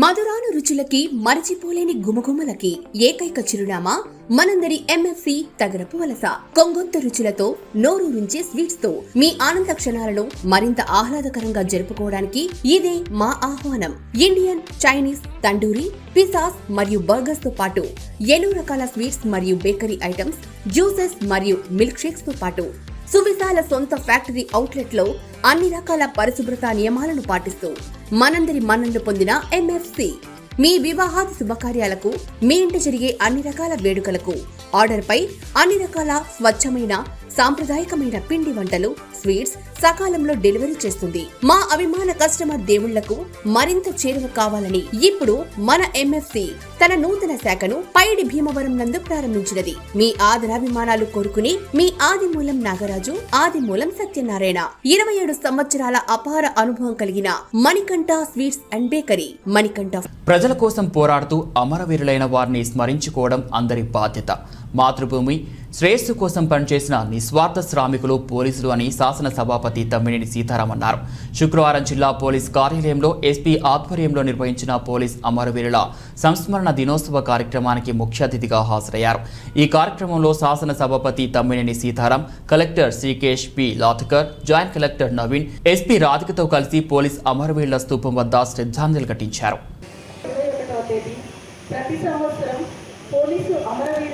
మధురాను రుచులకి మరచిపోలేని గుమగుమలకి ఏకైక చిరునామా మనందరి ఎంఎఫ్సి తగరపు వలస. కొంగొంత రుచులతో నోరూరించే స్వీట్స్తో మీ ఆనంద క్షణాలను మరింత ఆహ్లాదకరంగా జరుపుకోవడానికి ఇదే మా ఆహ్వానం. ఇండియన్ చైనీస్ తండూరి పిసాస్ మరియు బర్గర్స్తో పాటు ఎన్నో రకాల స్వీట్స్ మరియు బేకరీ ఐటమ్స్ జ్యూసెస్ మరియు మిల్క్ షేక్స్తో పాటు సువిశాల సొంత ఫ్యాక్టరీ అవుట్లెట్లో అన్ని రకాల పరిశుభ్రత నియమాలను పాటిస్తూ మనందరి మన్ననలు పొందిన ఎంఎఫ్సి మీ వివాహాది శుభకార్యాలకు మీ ఇంట జరిగే అన్ని రకాల వేడుకలకు ఆర్డర్ పై అన్ని రకాల స్వచ్ఛమైన సాంప్రదాయకమైన పిండి వంటలు స్వీట్స్ సకాలంలో డెలివరీ చేస్తుంది. మా అభిమాన కస్టమర్ దేవుళ్ళకు మరింత చేరువ కావాలని ఇప్పుడు మన ఎంఎఫ్సి తన నూతన శాఖను పైడి భీమవరం నందు ప్రారంభించినది. మీ ఆదరాభిమానాలు కోరుకుని మీ ఆదిమూలం నాగరాజు ఆదిమూలం సత్యనారాయణ. ఇరవై ఏడు సంవత్సరాల అపార అనుభవం కలిగిన Manikanta sweets and bakery. Manikanta ప్రజల కోసం పోరాడుతూ అమరవీరులైన వారిని స్మరించుకోవడం అందరి బాధ్యత. మాతృభూమి. శ్రేయస్సు కోసం పనిచేసిన నిస్వార్థ శ్రామికులు పోలీసులు అని శాసన సభాపతి తమ్మినేని సీతారాం అన్నారు. శుక్రవారం జిల్లా పోలీస్ కార్యాలయంలో ఎస్పీ ఆధ్వర్యంలో నిర్వహించిన పోలీస్ అమరవీరుల సంస్మరణ దినోత్సవ కార్యక్రమానికి ముఖ్య అతిథిగా హాజరయ్యారు. ఈ కార్యక్రమంలో శాసనసభాపతి Tammineni Sitaram collector Srikesh P. Lathkar joint collector Naveen SP రాధికతో కలిసి పోలీస్ అమరవీరుల స్థూపం వద్ద శ్రద్ధాంజలి ఘటించారు. ప్రతి సంవత్సరం పోలీసు అమరవీరుల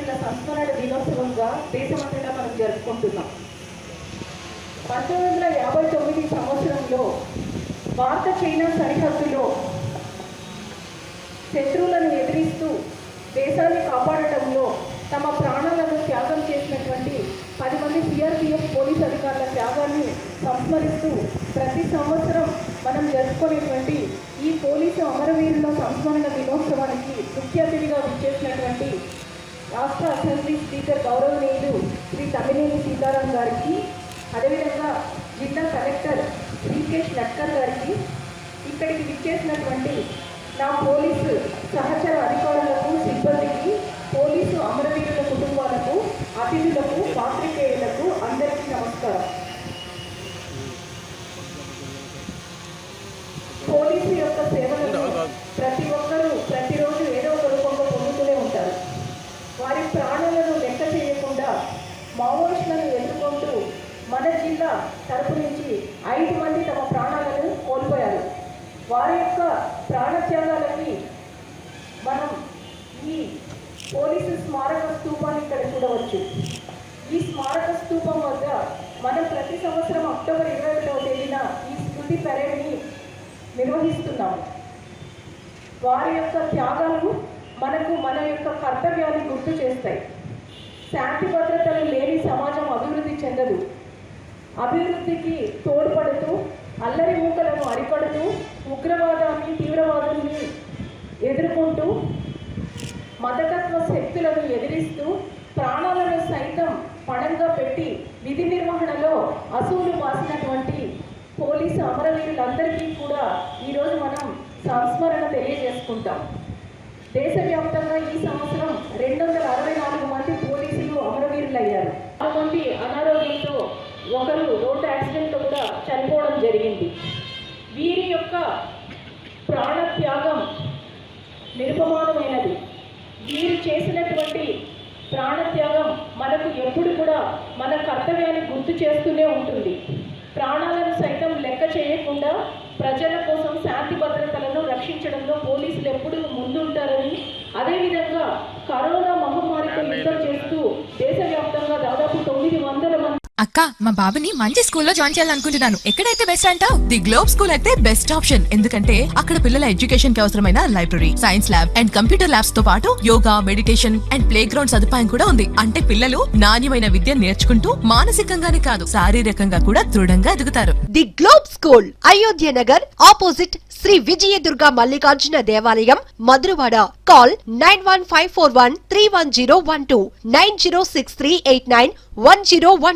దినోత్సవంగా దేశమంతటా మనం జరుపుకుంటున్నాం. పంతొమ్మిది వందల యాభై తొమ్మిది సంవత్సరంలో భారత చైనా సరిహద్దులో శత్రువులను ఎదిరిస్తూ దేశాన్ని కాపాడటంలో తమ ప్రాణాలను త్యాగం చేసినటువంటి పది మంది సిఆర్పిఎఫ్ పోలీస్ అధికారుల త్యాగాన్ని సంస్మరిస్తూ ప్రతి సంవత్సరం మనం జరుపుకునేటువంటి ఈ పోలీసు అమరవీరుల సంస్మరణ దినోత్సవానికి ముఖ్య అతిథి రాష్ట్ర అసెంబ్లీ స్పీకర్ గౌరవనీయులు శ్రీ తమ్మినేని సీతారాం గారికి అదేవిధంగా జిల్లా కలెక్టర్ వికేష్ నట్కర్ గారికి ఇక్కడికి విచ్చేసినటువంటి నా పోలీసు సహచర అధికారులకు సిబ్బందికి పోలీసు అమరవీరుల కుటుంబాలకు అతిథులకు పాత్రికేయులకు అందరికీ నమస్కారం పోలీసు యొక్క సేవలను ప్రతి ఒక్కరూ ప్రతిరోజు ఏదో ఒక రూపంలో పొందుతూనే ఉంటారు వారి ప్రాణాలను లెక్క చేయకుండా మావోయిస్టులను ఎదుర్కొంటూ మన జిల్లా తరపు నుంచి ఐదు మంది తమ ప్రాణాలను కోల్పోయారు. వారి యొక్క ప్రాణత్యాగాలకి మనం ఈ పోలీసు స్మారక స్తూపాన్ని ఇక్కడ చూడవచ్చు. ఈ స్మారక స్తూపం వద్ద మనం ప్రతి సంవత్సరం అక్టోబర్ ఇరవై ఒకటవ తేదీన ఈ స్మృతి పెరేడ్ని నిర్వహిస్తున్నాము. వారి యొక్క త్యాగాలు మనకు మన యొక్క కర్తవ్యాన్ని గుర్తు చేస్తాయి. శాంతి భద్రతలు లేని సమాజం అభివృద్ధి చెందదు. అభివృద్ధికి తోడ్పడుతూ అల్లరి ఊకలను అడిపడుతూ ఉగ్రవాదాన్ని తీవ్రవాదాన్ని ఎదుర్కొంటూ మతతత్వ శక్తులను ఎదిరిస్తూ ప్రాణాలను సైతం పణంగా పెట్టి విధి నిర్వహణలో అసూలు బాసినటువంటి పోలీసు అమరవీరులందరికీ కూడా ఈరోజు మనం సంస్మరణ తెలియజేసుకుంటాం. దేశవ్యాప్తంగా ఈ సంవత్సరం రెండు వందల అరవై నాలుగు మంది పోలీసులు అమరవీరులయ్యారు. ఆరు మంది అనారోగ్య ఒకరు రోడ్డు యాక్సిడెంట్ కూడా చనిపోవడం జరిగింది. వీరి యొక్క ప్రాణత్యాగం నిరుపమానమైనది వీరు చేసినటువంటి ప్రాణత్యాగం మనకు ఎప్పుడు కూడా మన కర్తవ్యాన్ని గుర్తు చేస్తూనే ఉంటుంది. ప్రాణాలను సైతం లెక్క చేయకుండా ప్రజల కోసం శాంతి భద్రతలను రక్షించడంలో పోలీసులు ఎప్పుడు ముందుంటారని అదేవిధంగా కరోనా మహమ్మారితో యుద్ధం చేస్తూ దేశవ్యాప్తంగా దాదాపు తొమ్మిది వందల మంది అక్క మా బాబుని మంచి స్కూల్లో జాయిన్ చేయాలనుకుంటున్నాను. ఎక్కడైతే బెస్ట్ అంటావు ది గ్లోబ్ స్కూల్ అయితే బెస్ట్ ఆప్షన్ ఎందుకంటే అక్కడ పిల్లల ఎడ్యుకేషన్కి అవసరమైన library science lab and computer ల్యాబ్స్తో పాటు yoga meditation and play ground సదుపాయం కూడా ఉంది. అంటే పిల్లలు నాణ్యమైన విద్య నేర్చుకుంటూ మానసికంగానే కాదు శారీరకంగా కూడా దృఢంగా ఎదుగుతారు. The Globe School Ayodhya Nagar opposite Shri Vijaya Durga Mallikarjuna దేవాలయం Madhurawada. Call nine one five four one three one zero one two nine zero six three eight nine one zero one